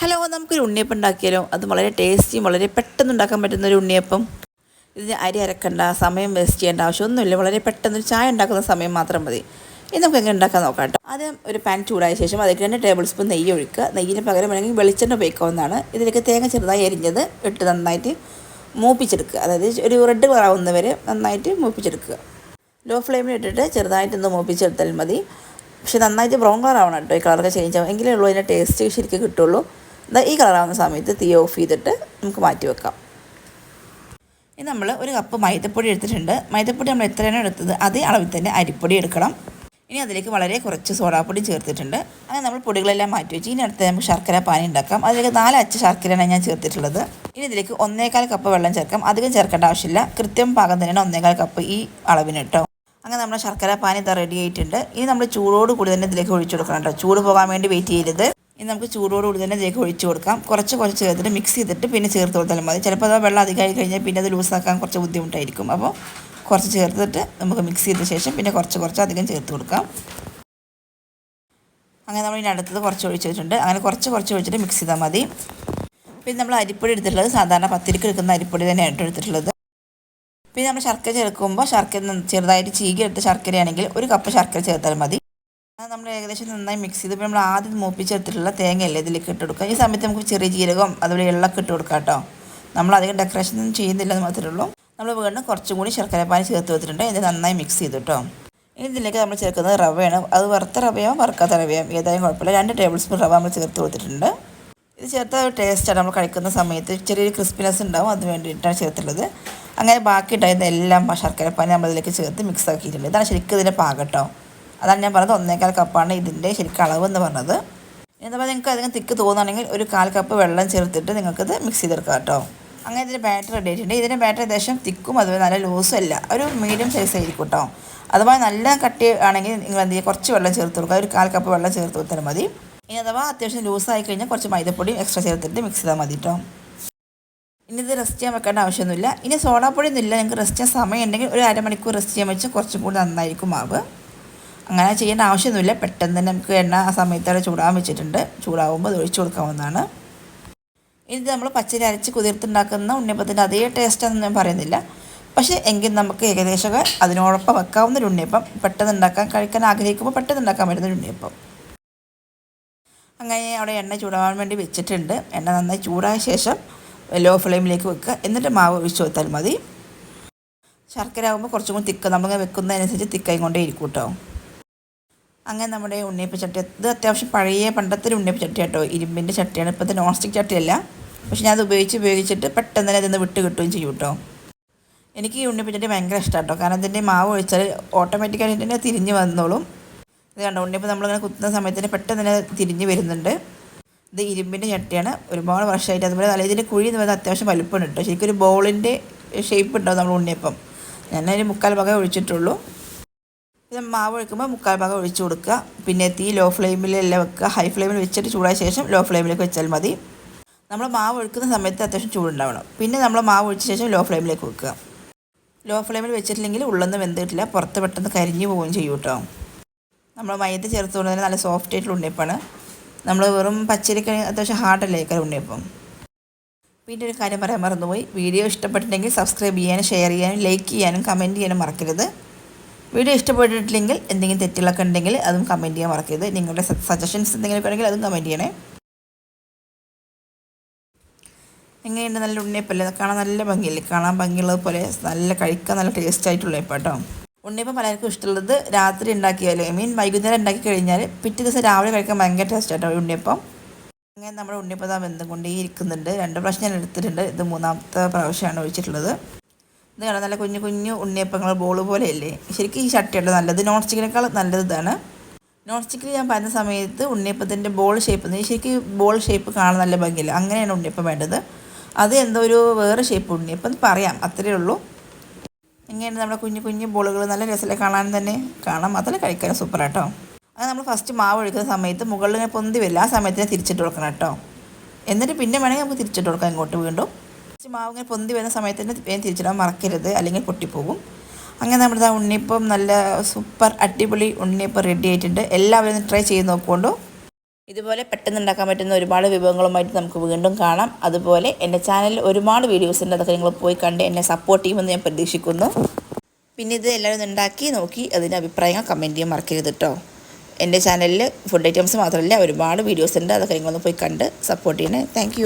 Hello നമുക്കൊരു ഉണ്ണിയപ്പം ഉണ്ടാക്കിയാലോ അത് വളരെ ടേസ്റ്റിയും വളരെ പെട്ടെന്ന് ഉണ്ടാക്കാൻ പറ്റുന്ന ഒരു ഉണ്ണിയപ്പം. ഇതിന് അരി അരക്കണ്ട സമയം വേസ്റ്റ് ചെയ്യേണ്ട ആവശ്യമൊന്നുമില്ല. വളരെ പെട്ടെന്ന് ഒരു ചായ ഉണ്ടാക്കുന്ന സമയം മാത്രം മതി. ഇത് നമുക്ക് എങ്ങനെ ഉണ്ടാക്കാൻ നോക്കാം കേട്ടോ. ആദ്യം ഒരു പാൻ ചൂടായ ശേഷം അതിലേക്ക് രണ്ട് ടേബിൾ സ്പൂൺ നെയ്യ് ഒഴിക്കുക. നെയ്യിന് പകരം വേണമെങ്കിൽ വെളിച്ചെണ്ണ ഉപയോഗിക്കാവുന്നതാണ്. ഇതിലേക്ക് തേങ്ങ ചെറുതായി എരിഞ്ഞത് ഇട്ട് നന്നായിട്ട് മൂപ്പിച്ചെടുക്കുക. അതായത് ഒരു റെഡ് കളർ ആവുന്നവരെ നന്നായിട്ട് മൂപ്പിച്ചെടുക്കുക. ലോ ഫ്ലെയിമിൽ ഇട്ടിട്ട് ചെറുതായിട്ടൊന്ന് മൂപ്പിച്ചെടുത്താൽ മതി. പക്ഷേ നന്നായിട്ട് ബ്രൗൺ കളർ ആവണം കേട്ടോ. ഈ കളറൊക്കെ ചേഞ്ച് ആവും. എങ്കിലേ ഉള്ളൂ അതിന്റെ ടേസ്റ്റ് ശരിക്കും കിട്ടുള്ളൂ. ഈ കളറാവുന്ന സമയത്ത് തീ ഓഫ് ചെയ്തിട്ട് നമുക്ക് മാറ്റി വെക്കാം. ഇനി നമ്മൾ ഒരു കപ്പ് മൈദപ്പൊടി എടുത്തിട്ടുണ്ട്. മൈദപ്പൊടി നമ്മൾ എത്രയാണോ എടുത്തത് അതേ അളവിൽ തന്നെ അരിപ്പൊടി എടുക്കണം. ഇനി അതിലേക്ക് വളരെ കുറച്ച് സോഡാപ്പൊടി ചേർത്തിട്ടുണ്ട്. അങ്ങനെ നമ്മൾ പൊടികളെല്ലാം മാറ്റി വെച്ച് ഇനി അടുത്ത് നമുക്ക് ശർക്കര പാനി ഉണ്ടാക്കാം. അതിലേക്ക് നാല് അച്ച ശർക്കരയാണ് ഞാൻ ചേർത്തിട്ടുള്ളത്. ഇനി ഇതിലേക്ക് ഒന്നേകാൽ കപ്പ് വെള്ളം ചേർക്കാം. അധികം ചേർക്കേണ്ട ആവശ്യമില്ല. കൃത്യം പാകം തന്നെയാണ് ഒന്നേകാൽ കപ്പ് ഈ അളവിന് കേട്ടോ. അങ്ങനെ നമ്മുടെ ശർക്കര പാനി ഇതാ റെഡി ആയിട്ടുണ്ട്. ഇനി നമ്മൾ ചൂടോട് കൂടി തന്നെ ഇതിലേക്ക് ഒഴിച്ചു കൊടുക്കണം കേട്ടോ. ചൂട് പോകാൻ വേണ്ടി വെയിറ്റ് ചെയ്യരുത്. ഇനി നമുക്ക് ചൂടോടുകൂടി തന്നെ ഇതിലേക്ക് ഒഴിച്ച് കൊടുക്കാം. കുറച്ച് കുറച്ച് ചേർത്തിട്ട് മിക്സ് ചെയ്തിട്ട് പിന്നെ ചേർത്ത് കൊടുത്താലും മതി. ചിലപ്പോൾ അത് വെള്ളം അധികമായി കഴിഞ്ഞാൽ പിന്നെ അത് ലൂസാക്കാൻ കുറച്ച് ബുദ്ധിമുട്ടായിരിക്കും. അപ്പോൾ കുറച്ച് ചേർത്തിട്ട് നമുക്ക് മിക്സ് ചെയ്ത ശേഷം പിന്നെ കുറച്ച് കുറച്ച് അധികം ചേർത്ത് കൊടുക്കാം. അങ്ങനെ നമ്മൾ ഇനി അടുത്തത് കുറച്ച് ഒഴിച്ച് വെച്ചിട്ടുണ്ട്. അങ്ങനെ കുറച്ച് കുറച്ച് ഒഴിച്ചിട്ട് മിക്സ് ചെയ്താൽ മതി. പിന്നെ നമ്മൾ അരിപ്പൊടി എടുത്തിട്ടുള്ളത് സാധാരണ പത്തിരിക്ക് എടുക്കുന്ന അരിപ്പൊടി തന്നെയാണ് എടുത്തിട്ടുള്ളത്. പിന്നെ നമ്മൾ ശർക്കര ചേർക്കുമ്പോൾ ശർക്കര ചെറുതായിട്ട് ചീകി എടുത്ത ശർക്കരയാണെങ്കിൽ ഒരു കപ്പ് ശർക്കര ചേർത്താൽ മതി. അത് നമ്മൾ ഏകദേശം നന്നായി മിക്സ് ചെയ്ത് ഇപ്പോൾ നമ്മൾ ആദ്യം മൂപ്പിച്ചെടുത്തിട്ടുള്ള തേങ്ങയല്ലേ ഇതിലേക്ക് ഇട്ട് കൊടുക്കുക. ഈ സമയത്ത് നമുക്ക് ചെറിയ ജീരകം അതുപോലെ എള്ളൊക്കെ ഇട്ട് കൊടുക്കാം കേട്ടോ. നമ്മൾ അധികം ഡെക്കറേഷൻ ഒന്നും ചെയ്യുന്നില്ല എന്ന് മാത്രമേ ഉള്ളൂ. നമ്മൾ വീണ്ടും കുറച്ചും കൂടി ശർക്കരപ്പാനി ചേർത്ത് വെച്ചിട്ടുണ്ട് ഇത് നന്നായി മിക്സ് ചെയ്തു കേട്ടോ. ഇനി ഇതിലേക്ക് നമ്മൾ ചേർക്കുന്നത് റവയാണ്. അത് വറുത്ത റവയോ വറുക്കാത്ത റവയോ? ഏതായാലും കുഴപ്പമില്ല. രണ്ട് ടേബിൾ സ്പൂൺ റവ നമ്മൾ ചേർത്ത് കൊടുത്തിട്ടുണ്ട്. ഇത് ചേർത്ത ഒരു ടേസ്റ്റാണ് നമ്മൾ കഴിക്കുന്ന സമയത്ത് ചെറിയൊരു ക്രിസ്പിനെസ് ഉണ്ടാവും. അത് വേണ്ടിയിട്ടാണ് ചേർത്തുള്ളത് അങ്ങനെ ബാക്കി ഉണ്ടായിരുന്ന എല്ലാം ശർക്കരപ്പാനി നമ്മളിതിലേക്ക് ചേർത്ത് മിക്സ് ആക്കിയിട്ടുണ്ട്. ഇതാണ് ശരിക്കും ഇതിന്റെ പാകട്ടോ കേട്ടോ. അതാണ് ഞാൻ പറഞ്ഞത്. ഒന്നേകാൽ കപ്പാണ് ഇതിന്റെ ശരിക്കും അളവ് എന്ന് പറഞ്ഞത്. എന്താ നിങ്ങൾക്ക് അതിന് തിക്ക് തോന്നുകയാണെങ്കിൽ ഒരു കാൽ കപ്പ് വെള്ളം ചേർത്തിട്ട് നിങ്ങൾക്കിത് മിക്സ് ചെയ്തെടുക്കാം കേട്ടോ. അങ്ങനെ ഇതിന്റെ ബാറ്റർ റെഡി ആയിട്ടുണ്ട്. ഇതിന്റെ ബാറ്റർ ഏകദേശം തിക്കും അതുപോലെ നല്ല ലൂസും അല്ല. ഒരു മീഡിയം സൈസ് ആയിരിക്കും കേട്ടോ. അഥവാ നല്ല കട്ടി ആണെങ്കിൽ നിങ്ങൾ എന്ത് ചെയ്യുക കുറച്ച് വെള്ളം ചേർത്ത് കൊടുക്കുക. ഒരു കാൽ കപ്പ് വെള്ളം ചേർത്ത് കൊടുത്താൽ മതി. ഇനി അഥവാ അത്യാവശ്യം ലൂസായി കഴിഞ്ഞാൽ കുറച്ച് മൈദപ്പൊടി എക്സ്ട്രാ ചേർത്തിട്ട് മിക്സ് ചെയ്താൽ മതി കേട്ടോ. ഇനി ഇത് റെസ്റ്റ് ചെയ്യാൻ വെക്കേണ്ട ആവശ്യമൊന്നുമില്ല. ഇനി സോഡാപ്പൊടി ഒന്നുമില്ല നിങ്ങൾക്ക് റെസ്റ്റ് ചെയ്യാൻ സമയം ഉണ്ടെങ്കിൽ ഒരു അരമണിക്കൂർ റെസ്റ്റ് ചെയ്യാൻ വെച്ച് കുറച്ചും കൂടി നന്നായിരിക്കും മാവ്. അങ്ങനെ ചെയ്യേണ്ട ആവശ്യമൊന്നുമില്ല. പെട്ടെന്ന് തന്നെ നമുക്ക് എണ്ണ ആ സമയത്തോടെ ചൂടാൻ വെച്ചിട്ടുണ്ട്. ചൂടാവുമ്പോൾ അത് ഒഴിച്ചു കൊടുക്കാവുന്നതാണ്. ഇത് നമ്മൾ പച്ചരി അരച്ച് കുതിർത്തുണ്ടാക്കുന്ന ഉണ്ണിയപ്പത്തിന്റെ അതേ ടേസ്റ്റാണെന്ന് ഞാൻ പറയുന്നില്ല. പക്ഷേ എങ്കിൽ നമുക്ക് ഏകദേശം അതിനോടൊപ്പം വെക്കാവുന്ന ഒരു ഉണ്ണിയപ്പം പെട്ടെന്ന് ഉണ്ടാക്കാൻ കഴിക്കാൻ ആഗ്രഹിക്കുമ്പോൾ പെട്ടെന്ന് ഉണ്ടാക്കാൻ പറ്റുന്ന ഉണ്ണിയപ്പം. അങ്ങനെ അവിടെ എണ്ണ ചൂടാവാൻ വേണ്ടി വെച്ചിട്ടുണ്ട്. എണ്ണ നന്നായി ചൂടായ ശേഷം ലോ ഫ്ലെയിമിലേക്ക് വെക്കുക. എന്നിട്ട് മാവ് ഒഴിച്ചു കൊടുത്താൽ മതി. ശർക്കര ആകുമ്പോൾ കുറച്ചും കൂടി തിക്ക് നമ്മൾ വെക്കുന്നതനുസരിച്ച് തിക്കായി കൊണ്ടേ ഇരിക്കും കേട്ടോ. അങ്ങനെ നമ്മുടെ ഉണ്ണിയപ്പ ചട്ടി. ഇത് അത്യാവശ്യം പഴയ പണ്ടത്തെ ഉണ്ണിയപ്പ ചട്ടി കേട്ടോ ഇരുമ്പിന്റെ ചട്ടിയാണ്. ഇപ്പോഴത്തെ നോൺ സ്റ്റിക് ചട്ടിയല്ല. പക്ഷെ ഞാൻ അത് ഉപയോഗിച്ച് ഉപയോഗിച്ചിട്ട് പെട്ടെന്ന് തന്നെ അതിന്ന് വിട്ട് കിട്ടുകയും ചെയ്യും കേട്ടോ. എനിക്ക് ഈ ഉണ്ണിയപ്പ ചട്ടി ഭയങ്കര ഇഷ്ടമാണ് കേട്ടോ കാരണം ഇതിന്റെ മാവ് ഒഴിച്ചാൽ ഓട്ടോമാറ്റിക്കായിട്ട് തന്നെ തിരിഞ്ഞ് വന്നോളും. ഇത് കണ്ടോ? ഉണ്ണിയപ്പം നമ്മളിങ്ങനെ കുത്തുന്ന സമയത്ത് തന്നെ പെട്ടെന്ന് തന്നെ തിരിഞ്ഞ് വരുന്നുണ്ട്. ഇത് ഇരുമ്പിന്റെ ചട്ടിയാണ്. ഒരുപാട് വർഷമായിട്ട് അതുപോലെ നല്ല ഇതിന്റെ കുഴി എന്ന് പറയുന്നത് അത്യാവശ്യം വലുപ്പമുണ്ട് കേട്ടോ. ശരിക്കും ഒരു ബോളിന്റെ ഷേപ്പ് ഉണ്ടാവും നമ്മൾ ഉണ്ണിയപ്പം? ഞാനൊരു മുക്കാൽ ഭാഗം ഒഴിച്ചിട്ടുള്ളൂ. മാവ് ഒഴിക്കുമ്പോൾ മുക്കാൽ ഭാഗം ഒഴിച്ചു കൊടുക്കുക. പിന്നെ തീ ലോ ഫ്ലെയിമിലെല്ലാം വെക്കുക. ഹൈ ഫ്ലെയിമിൽ വെച്ചിട്ട് ചൂടായ ശേഷം ലോ ഫ്ലെയിമിലേക്ക് വെച്ചാൽ മതി. നമ്മൾ മാവ് ഒഴിക്കുന്ന സമയത്ത് അത്യാവശ്യം ചൂടുണ്ടാവണം. പിന്നെ നമ്മൾ മാവ് ഒഴിച്ച ശേഷം ലോ ഫ്ലെയിമിലേക്ക് വെക്കുക ലോ ഫ്ലെയിമിൽ വെച്ചിട്ടില്ലെങ്കിൽ ഉള്ളൊന്നും വെന്തിട്ടില്ല. പുറത്ത് പെട്ടെന്ന് കരിഞ്ഞു പോവുകയും ചെയ്യും കേട്ടോ. നമ്മൾ മൈദ ചേർത്തുകൊണ്ട് തന്നെ നല്ല സോഫ്റ്റ് ആയിട്ടുള്ള ഉണ്ണിയപ്പാണ്. നമ്മൾ വെറും പച്ചരിക്ക് അത്യാവശ്യം ഹാർഡല്ലേ കറി ഉണ്ണിയപ്പം. പിന്നെ ഒരു കാര്യം പറയാൻ മറന്നുപോയി. വീഡിയോ ഇഷ്ടപ്പെട്ടിട്ടുണ്ടെങ്കിൽ സബ്സ്ക്രൈബ് ചെയ്യാനും ഷെയർ ചെയ്യാനും ലൈക്ക് ചെയ്യാനും കമന്റ് ചെയ്യാനും മറക്കരുത്. വീഡിയോ ഇഷ്ടപ്പെട്ടിട്ടില്ലെങ്കിൽ എന്തെങ്കിലും തെറ്റുകളൊക്കെ ഉണ്ടെങ്കിൽ അതും കമന്റ് ചെയ്യാൻ മറക്കരുത്. നിങ്ങളുടെ സജഷൻസ് എന്തെങ്കിലും ഉണ്ടെങ്കിൽ അതും കമന്റ് ചെയ്യണേ. എങ്ങനെയുണ്ട്? നല്ല ഉണ്ണിയപ്പല്ലേ? കാണാൻ നല്ല ഭംഗിയില്ലേ? കാണാൻ ഭംഗിയുള്ളത് പോലെ നല്ല കഴിക്കാൻ നല്ല ടേസ്റ്റ് ആയിട്ടുള്ള കേട്ടോ. ഉണ്ണിയപ്പം പലർക്കും ഇഷ്ടമുള്ളത് രാത്രി ഉണ്ടാക്കിയാൽ ഐ മീൻ വൈകുന്നേരം ഉണ്ടാക്കി കഴിഞ്ഞാൽ പിറ്റേ ദിവസം രാവിലെ കഴിക്കാൻ ഭയങ്കര ടേസ്റ്റ് ആട്ടോ ഉണ്ണിയപ്പം. അങ്ങനെ നമ്മുടെ ഉണ്ണിയപ്പം ബന്ധം കൊണ്ടേ ഇരിക്കുന്നുണ്ട് രണ്ട് പ്രാവശ്യം ഞാൻ എടുത്തിട്ടുണ്ട്. ഇത് മൂന്നാമത്തെ പ്രാവശ്യമാണ് ഒഴിച്ചിട്ടുള്ളത്. ഇത് കാണാൻ നല്ല കുഞ്ഞു കുഞ്ഞു ഉണ്ണിയപ്പങ്ങൾ ബോൾ പോലെയല്ലേ? ശരിക്കും ഈ ചട്ടിയുണ്ട് നല്ലത് നോൺ സ്റ്റിക്കിനേക്കാൾ നല്ലത് ഇതാണ്. നോൺ സ്റ്റിക്കിൽ ഞാൻ പറഞ്ഞ സമയത്ത് ഉണ്ണിയപ്പത്തിന്റെ ബോൾ ഷേപ്പ് ശരിക്കും ബോൾ ഷേപ്പ് കാണാൻ നല്ല ഭംഗിയില്ല? അങ്ങനെയാണ് ഉണ്ണിയപ്പം വേണ്ടത്. അത് എന്തോ ഒരു വേറെ ഷേപ്പ് ഉണ്ണിയപ്പം പറയാം. അത്രയേ ഉള്ളൂ. ഇങ്ങനെയാണ് നമ്മുടെ കുഞ്ഞു കുഞ്ഞു ബോളുകൾ നല്ല രസമല്ലേ കാണാൻ തന്നെ? കാണാം. അതല്ല കഴിക്കാൻ സൂപ്പറാട്ടോ അത് നമ്മൾ ഫസ്റ്റ് മാവ് ഒഴിക്കുന്ന സമയത്ത് മുകളിൽ ഇങ്ങനെ പൊന്തി വരില്ല ആ സമയത്ത് തിരിച്ചിട്ട് കൊടുക്കണം കേട്ടോ. എന്നിട്ട് പിന്നെ വേണമെങ്കിൽ നമുക്ക് തിരിച്ചിട്ട് കൊടുക്കാം ഇങ്ങോട്ട് വീണ്ടും. മാവ് ഇങ്ങനെ പൊന്തി വരുന്ന സമയത്ത് തന്നെ വേഗം തിരിച്ചിടാൻ മറക്കരുത്. അല്ലെങ്കിൽ പൊട്ടിപ്പോകും. അങ്ങനെ നമ്മുടെ ഉണ്ണിയപ്പം നല്ല സൂപ്പർ അടിപൊളി ഉണ്ണിയപ്പം റെഡി ആയിട്ടുണ്ട്. എല്ലാവരും ട്രൈ ചെയ്ത് നോക്കുകൊണ്ടു. ഇതുപോലെ പെട്ടെന്ന് ഉണ്ടാക്കാൻ പറ്റുന്ന ഒരുപാട് വിഭവങ്ങളുമായിട്ട് നമുക്ക് വീണ്ടും കാണാം. അതുപോലെ എന്റെ ചാനലിൽ ഒരുപാട് വീഡിയോസ് ഉണ്ട്. അതൊക്കെ നിങ്ങൾ പോയി കണ്ട് എന്നെ സപ്പോർട്ട് ചെയ്യുമെന്ന് ഞാൻ പ്രതീക്ഷിക്കുന്നു. പിന്നെ ഇത് എല്ലാവരും ഉണ്ടാക്കി നോക്കി അതിന്റെ അഭിപ്രായങ്ങൾ കമന്റ് ചെയ്യാൻ മറക്കരുത് കേട്ടോ എന്റെ ചാനലിൽ ഫുഡ് ഐറ്റംസ് മാത്രമല്ല ഒരുപാട് വീഡിയോസ് ഉണ്ട്. അതൊക്കെ നിങ്ങളൊന്ന് പോയി കണ്ട് സപ്പോർട്ട് ചെയ്യണേ. താങ്ക്